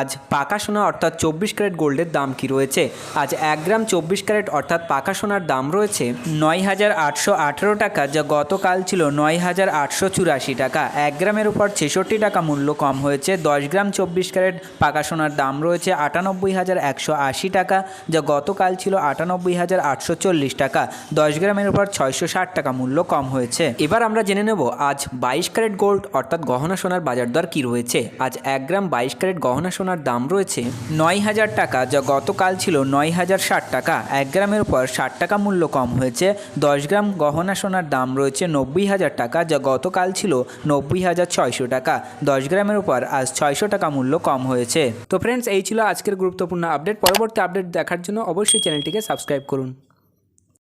আজ পাকা সোনা অর্থাৎ চব্বিশ ক্যারেট গোল্ডের দাম কি রয়েছে? আজ এক গ্রাম চব্বিশ ক্যারেট অর্থাৎ পাকা সোনার দাম রয়েছে নয় হাজার আটশো আঠেরো টাকা, যা গতকাল ছিল নয় হাজার আটশো চুরাশি টাকা। এক গ্রামের উপর ছেষট্টি টাকা মূল্য কম হয়েছে, দশ গ্রাম চব্বিশ ক্যারেট পাকা সোনার দাম রয়েছে আটানব্বই হাজার একশো আশি টাকা, যা গতকাল ছিল আটানব্বই হাজার আটশো চল্লিশ টাকা। দশ গ্রামের উপর ছয়শো ষাট টাকা মূল্য কম হয়েছে। এবার আমরা জেনে নেব, আজ বাইশ ক্যারেট গোল্ড অর্থাৎ গহনা সোনার বাজার দর কী রয়েছে? আজ এক গ্রাম বাইশ ক্যারেট গহনা সোনার দাম রয়েছে নয় হাজার টাকা, যা গতকাল ছিল নয় হাজার ষাট টাকা। এক গ্রামের উপর ষাট টাকা মূল্য কম হয়েছে। দশ গ্রাম গহনা সোনার দাম রয়েছে নব্বই হাজার টাকা, যা গতকাল ছিল নব্বই হাজার ছয়শো টাকা। দশ গ্রামের উপর আজ ছয়শো টাকা মূল্য কম হয়েছে। তো ফ্রেন্ডস এই ছিল আজকের গুরুত্বপূর্ণ আপডেট পরবর্তী আপডেট দেখার জন্য অবশ্যই চ্যানেলটিকে সাবস্ক্রাইব করুন।